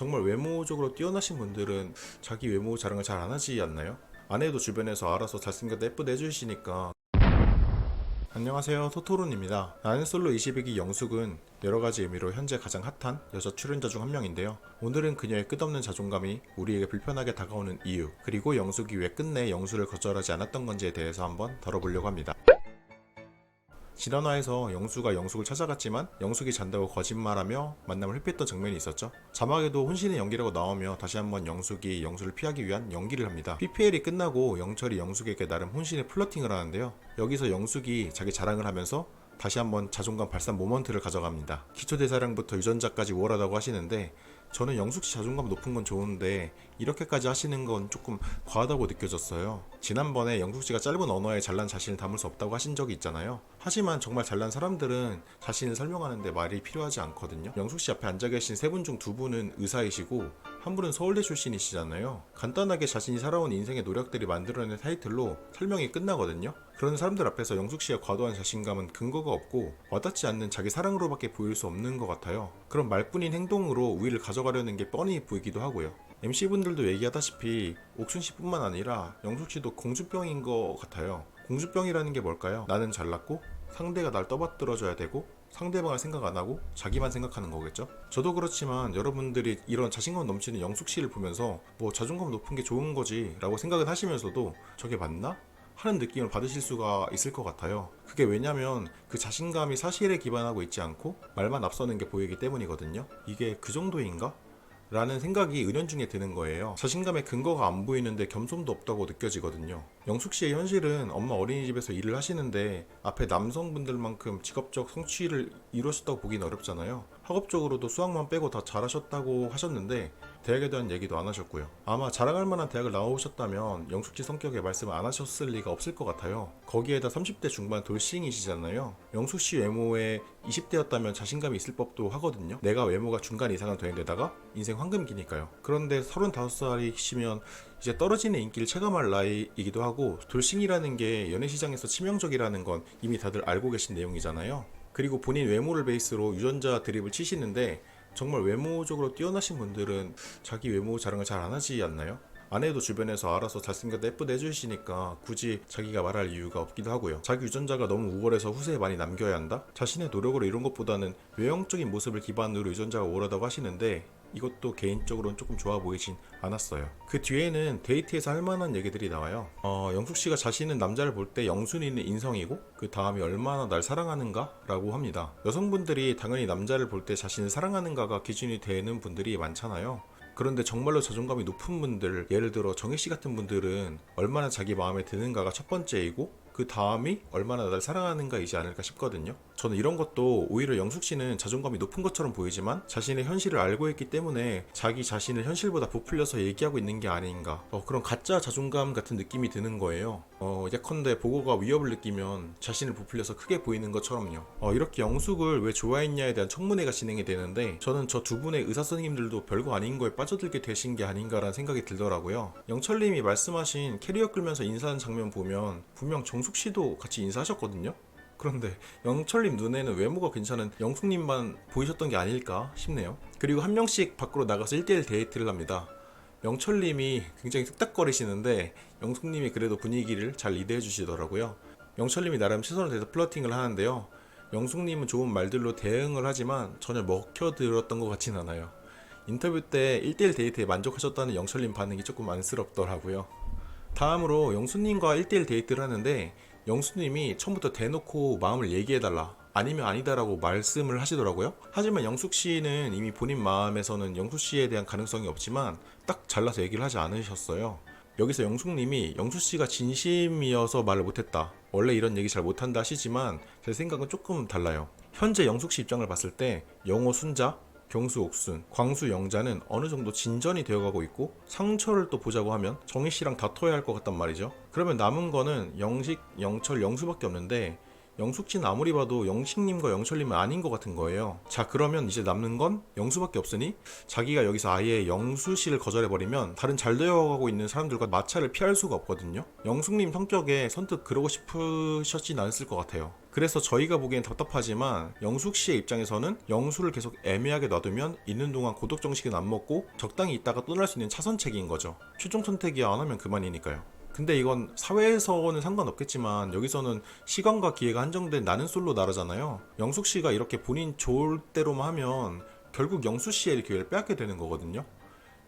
정말 외모적으로 뛰어나신 분들은 자기 외모 자랑을 잘 안 하지 않나요? 아내도 주변에서 알아서 잘생겼다 예쁘다 해주시니까. 안녕하세요. 토토론입니다. 나는 솔로 22기 영숙은 여러가지 의미로 현재 가장 핫한 여자 출연자 중 한 명인데요. 오늘은 그녀의 끝없는 자존감이 우리에게 불편하게 다가오는 이유 그리고 영숙이 왜 끝내 영수를 거절하지 않았던 건지에 대해서 한번 다뤄보려고 합니다 지난화에서 영수가 영숙을 찾아갔지만 영숙이 잔다고 거짓말하며 만남을 회피했던 장면이 있었죠. 자막에도 혼신의 연기라고 나오며 다시 한번 영숙이 영수를 피하기 위한 연기를 합니다. PPL이 끝나고 영철이 영숙에게 나름 혼신의 플러팅을 하는데요. 여기서 영숙이 자기 자랑을 하면서 다시 한번 자존감 발산 모먼트를 가져갑니다. 기초 대사량부터 유전자까지 우월하다고 하시는데 저는 영숙 씨 자존감 높은 건 좋은데 이렇게까지 하시는 건 조금 과하다고 느껴졌어요. 지난번에 영숙 씨가 짧은 언어에 잘난 자신을 담을 수 없다고 하신 적이 있잖아요. 하지만 정말 잘난 사람들은 자신을 설명하는데 말이 필요하지 않거든요. 영숙 씨 앞에 앉아 계신 세 분 중 두 분은 의사이시고 한 분은 서울대 출신이시잖아요. 간단하게 자신이 살아온 인생의 노력들이 만들어낸 타이틀로 설명이 끝나거든요. 그런 사람들 앞에서 영숙 씨의 과도한 자신감은 근거가 없고 와닿지 않는 자기 사랑으로밖에 보일 수 없는 것 같아요. 그런 말뿐인 행동으로 우위를 가져가려는 게 뻔히 보이기도 하고요. MC분들도 얘기하다시피 옥순 씨뿐만 아니라 영숙 씨도 공주병인 것 같아요. 공주병이라는 게 뭘까요? 나는 잘났고 상대가 날 떠받들어줘야 되고 상대방을 생각 안 하고 자기만 생각하는 거겠죠? 저도 그렇지만 여러분들이 이런 자신감 넘치는 영숙 씨를 보면서 뭐 자존감 높은 게 좋은 거지 라고 생각은 하시면서도 저게 맞나? 하는 느낌을 받으실 수가 있을 것 같아요. 그게 왜냐면 그 자신감이 사실에 기반하고 있지 않고 말만 앞서는 게 보이기 때문이거든요. 이게 그 정도인가? 라는 생각이 은연중에 드는 거예요. 자신감의 근거가 안 보이는데 겸손도 없다고 느껴지거든요. 영숙 씨의 현실은 엄마 어린이집에서 일을 하시는데 앞에 남성분들만큼 직업적 성취를 이루셨다고 보기는 어렵잖아요. 학업적으로도 수학만 빼고 다 잘하셨다고 하셨는데 대학에 대한 얘기도 안 하셨고요. 아마 자랑할 만한 대학을 나오셨다면 영숙 씨 성격에 말씀 안 하셨을 리가 없을 것 같아요. 거기에다 30대 중반 돌싱이시잖아요. 영숙 씨 외모에 20대였다면 자신감이 있을 법도 하거든요. 내가 외모가 중간 이상은 되는 데다가 인생 황금기니까요. 그런데 35살이시면 이제 떨어지는 인기를 체감할 나이이기도 하고 돌싱이라는 게 연예시장에서 치명적이라는 건 이미 다들 알고 계신 내용이잖아요. 그리고 본인 외모를 베이스로 유전자 드립을 치시는데 정말 외모적으로 뛰어나신 분들은 자기 외모 자랑을 잘 안 하지 않나요? 아내도 주변에서 알아서 잘생겼다 예쁘다 해주시니까 굳이 자기가 말할 이유가 없기도 하고요. 자기 유전자가 너무 우월해서 후세에 많이 남겨야 한다? 자신의 노력으로 이런 것보다는 외형적인 모습을 기반으로 유전자가 우월하다고 하시는데 이것도 개인적으로는 조금 좋아 보이진 않았어요. 그 뒤에는 데이트에서 할 만한 얘기들이 나와요. 어, 영숙 씨가 자신은 남자를 볼 때 영순이는 인성이고 그 다음이 얼마나 날 사랑하는가라고 합니다. 여성분들이 당연히 남자를 볼 때 자신을 사랑하는가가 기준이 되는 분들이 많잖아요. 그런데 정말로 자존감이 높은 분들, 예를 들어 정희 씨 같은 분들은 얼마나 자기 마음에 드는가가 첫 번째이고 그 다음이 얼마나 나를 사랑하는가이지 않을까 싶거든요. 저는 이런 것도 오히려 영숙 씨는 자존감이 높은 것처럼 보이지만 자신의 현실을 알고 있기 때문에 자기 자신을 현실보다 부풀려서 얘기하고 있는 게 아닌가. 어, 그런 가짜 자존감 같은 느낌이 드는 거예요. 어, 예컨대 보고가 위협을 느끼면 자신을 부풀려서 크게 보이는 것처럼요. 어, 이렇게 영숙을 왜 좋아했냐에 대한 청문회가 진행이 되는데 저는 저 두 분의 의사 선생님들도 별거 아닌 거에 빠져들게 되신 게 아닌가라는 생각이 들더라고요. 영철님이 말씀하신 캐리어 끌면서 인사하는 장면 보면 분명 정숙 씨도 같이 인사하셨거든요. 그런데 영철님 눈에는 외모가 괜찮은 영숙님만 보이셨던 게 아닐까 싶네요. 그리고 한 명씩 밖으로 나가서 1대1 데이트를 합니다. 영철님이 굉장히 쓱닥거리시는데 영숙님이 그래도 분위기를 잘 리드해 주시더라고요. 영철님이 나름 최선을 다해서 플러팅을 하는데요. 영숙님은 좋은 말들로 대응을 하지만 전혀 먹혀들었던 것 같진 않아요. 인터뷰 때 1대1 데이트에 만족하셨다는 영철님 반응이 조금 안쓰럽더라고요. 다음으로 영수님과 1대1 데이트를 하는데 영수님이 처음부터 대놓고 마음을 얘기해달라 아니면 아니다라고 말씀을 하시더라고요. 하지만 영숙 씨는 이미 본인 마음에서는 영숙 씨에 대한 가능성이 없지만 딱 잘라서 얘기를 하지 않으셨어요. 여기서 영숙님이 영숙 씨가 진심이어서 말을 못했다. 원래 이런 얘기 잘 못한다 하시지만 제 생각은 조금 달라요. 현재 영숙 씨 입장을 봤을 때 영호 순자, 경수 옥순, 광수 영자는 어느 정도 진전이 되어가고 있고 상철을 또 보자고 하면 정희 씨랑 다퉈야 할 것 같단 말이죠. 그러면 남은 거는 영식, 영철, 영수밖에 없는데 영숙씨는 아무리 봐도 영식님과 영철님은 아닌 것 같은 거예요. 자 그러면 이제 남는 건 영수밖에 없으니 자기가 여기서 아예 영수 씨를 거절해버리면 다른 잘 되어가고 있는 사람들과 마찰을 피할 수가 없거든요. 영숙님 성격에 선뜻 그러고 싶으셨진 않았을 것 같아요. 그래서 저희가 보기엔 답답하지만 영숙 씨의 입장에서는 영수를 계속 애매하게 놔두면 있는 동안 고독 정식은 안 먹고 적당히 있다가 떠날 수 있는 차선책인 거죠. 최종 선택이 안 하면 그만이니까요. 근데 이건 사회에서는 상관없겠지만 여기서는 시간과 기회가 한정된 나는 솔로 나라잖아요. 영숙 씨가 이렇게 본인 좋을 대로만 하면 결국 영수 씨의 기회를 빼앗게 되는 거거든요.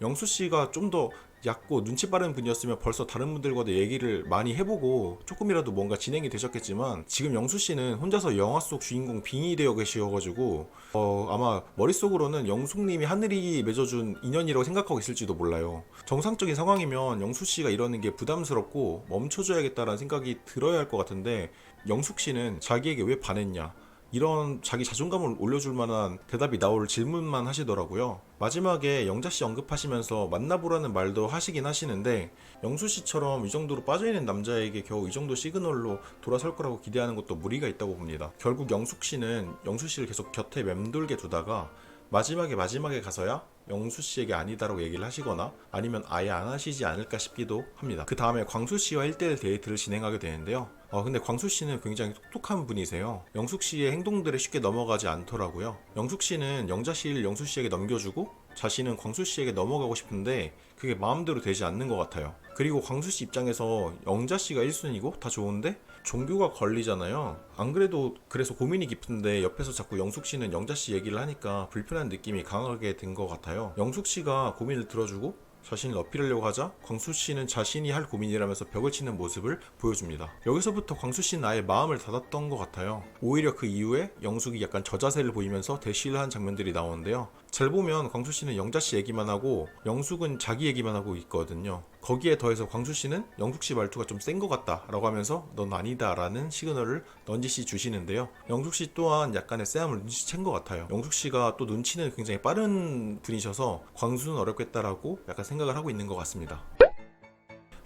영수 씨가 좀 더 얕고 눈치 빠른 분이었으면 벌써 다른 분들과도 얘기를 많이 해보고 조금이라도 뭔가 진행이 되셨겠지만 지금 영수 씨는 혼자서 영화 속 주인공 빙이 되어 계셔가지고 어, 아마 머릿속으로는 영숙님이 하늘이 맺어준 인연이라고 생각하고 있을지도 몰라요. 정상적인 상황이면 영수 씨가 이러는 게 부담스럽고 멈춰줘야겠다라는 생각이 들어야 할 것 같은데 영숙 씨는 자기에게 왜 반했냐 이런 자기 자존감을 올려줄 만한 대답이 나올 질문만 하시더라고요. 마지막에 영자 씨 언급하시면서 만나보라는 말도 하시긴 하시는데 영수 씨처럼 이 정도로 빠져있는 남자에게 겨우 이 정도 시그널로 돌아설 거라고 기대하는 것도 무리가 있다고 봅니다. 결국 영숙 씨는 영수 씨를 계속 곁에 맴돌게 두다가 마지막에 마지막에 가서야 영수 씨에게 아니다라고 얘기를 하시거나 아니면 아예 안 하시지 않을까 싶기도 합니다. 그 다음에 광수 씨와 1대1 데이트를 진행하게 되는데요. 어, 근데 광수 씨는 굉장히 똑똑한 분이세요. 영숙 씨의 행동들에 쉽게 넘어가지 않더라고요. 영숙 씨는 영자 씨를 영수 씨에게 넘겨주고 자신은 광수 씨에게 넘어가고 싶은데 그게 마음대로 되지 않는 것 같아요. 그리고 광수 씨 입장에서 영자 씨가 1순위고 다 좋은데 종교가 걸리잖아요. 안 그래도 그래서 고민이 깊은데 옆에서 자꾸 영숙 씨는 영자 씨 얘기를 하니까 불편한 느낌이 강하게 된것 같아요. 영숙 씨가 고민을 들어주고 자신을 어필하려고 하자 광수 씨는 자신이 할 고민이라면서 벽을 치는 모습을 보여줍니다. 여기서부터 광수 씨는 아예 마음을 닫았던 것 같아요. 오히려 그 이후에 영숙이 약간 저자세를 보이면서 대시를 한 장면들이 나오는데요. 잘 보면 광수 씨는 영자 씨 얘기만 하고 영숙은 자기 얘기만 하고 있거든요. 거기에 더해서 광수 씨는 영숙 씨 말투가 좀 센 것 같다라고 하면서 넌 아니다라는 시그널을 넌지시 주시는데요. 영숙 씨 또한 약간의 쎄함을 눈치챈 것 같아요. 영숙 씨가 또 눈치는 굉장히 빠른 분이셔서 광수는 어렵겠다라고 약간 생각을 하고 있는 것 같습니다.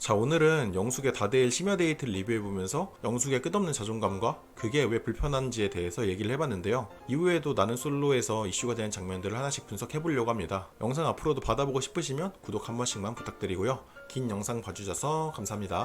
자 오늘은 영숙의 다대일 심야 데이트를 리뷰해보면서 영숙의 끝없는 자존감과 그게 왜 불편한지에 대해서 얘기를 해봤는데요. 이후에도 나는 솔로에서 이슈가 되는 장면들을 하나씩 분석해보려고 합니다. 영상 앞으로도 받아보고 싶으시면 구독 한 번씩만 부탁드리고요. 긴 영상 봐주셔서 감사합니다